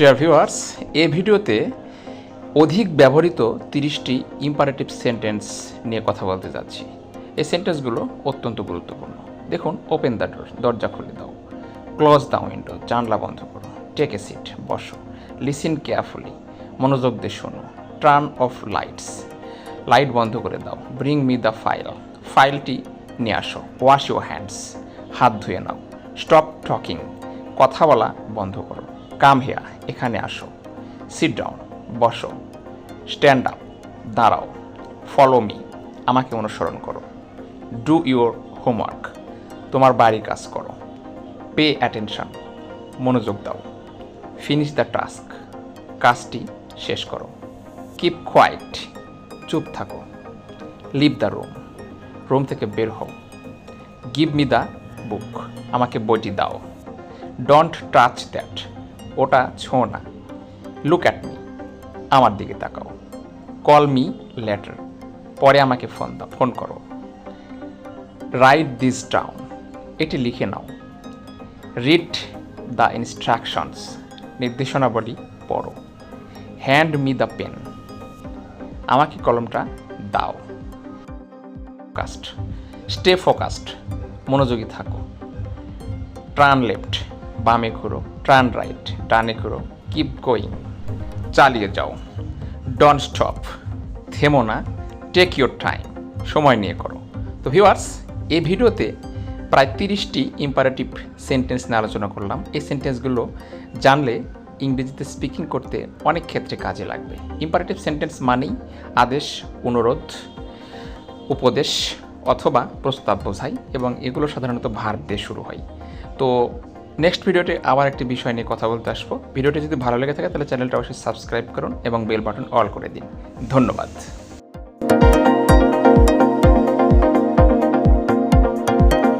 Dear viewers এই ভিডিওতে অধিক ব্যবহৃত তিরিশটি ইম্পারেটিভ সেন্টেন্স নিয়ে কথা বলতে যাচ্ছি। এই সেন্টেন্সগুলো অত্যন্ত গুরুত্বপূর্ণ। দেখুন ওপেন দ্য ডোর দরজা খুলে দাও। ক্লোজ দ্য উইন্ডো জানলা বন্ধ করো। টেক এ সিট বসো। লিসিন কেয়ারফুলি মনোযোগ দিয়ে শোনো। টার্ন অফ লাইটস লাইট বন্ধ করে দাও। ব্রিং মি দ্য ফাইল ফাইলটি নিয়ে আসো। ওয়াশ ইউর হ্যান্ডস হাত ধুয়ে নাও। স্টপ টকিং কথা বলা বন্ধ করো। কাম হেয়া এখানে আসো। সিট ডাউন বসো। স্ট্যান্ড আপ দাঁড়াও। ফলো মি আমাকে অনুসরণ করো। ডু ইউর হোমওয়ার্ক তোমার বাড়ির কাজ করো। পে অ্যাটেনশন মনোযোগ দাও। ফিনিশ দ্য টাস্ক কাজটি শেষ করো। কিপ কোয়াইট চুপ থাকো। লিভ দ্য রুম রুম থেকে বের হও। গিভ মি দ্য বুক আমাকে বইটি দাও। ডোন্ট টাচ দ্যাট ওটা ছো না। লুক অ্যাট মি আমার দিকে তাকাও। কল মি লেটার পরে আমাকে ফোন দাও ফোন করো। রাইট দিস ডাউন এটি লিখে নাও। রিড দ্য ইনস্ট্রাকশনস নির্দেশনাবলী পড়ো। হ্যান্ড মি দ্য পেন আমাকে কলমটা দাও। ফোকাস্ট স্টে ফোকাসড মনোযোগী থাকো। টার্ন লেফট বামে ঘুরো টার্ন রাইট ডানে ঘুরো কিপ গোয়িং চালিয়ে যাও। ডন স্টপ থেমো না টেক ইউর টাইম সময় নিয়ে করো। তো ভিউয়ার্স এই ভিডিওতে প্রায় তিরিশটি ইম্পারেটিভ সেন্টেন্স নিয়ে আলোচনা করলাম। এই সেন্টেন্সগুলো জানলে ইংরেজিতে স্পিকিং করতে অনেক ক্ষেত্রে কাজে লাগবে। ইম্পারেটিভ সেন্টেন্স মানেই আদেশ, অনুরোধ, উপদেশ অথবা প্রস্তাব বোঝায় এবং এগুলো সাধারণত ভার দিয়ে শুরু হয়। তো নেক্সট ভিডিওতে আবার একটি বিষয় নিয়ে কথা বলতে আসব। ভিডিওটি যদি ভালো লেগে থাকে তাহলে চ্যানেলটা অবশ্যই সাবস্ক্রাইব করুন এবং বেল বাটন অল করে দিন। ধন্যবাদ।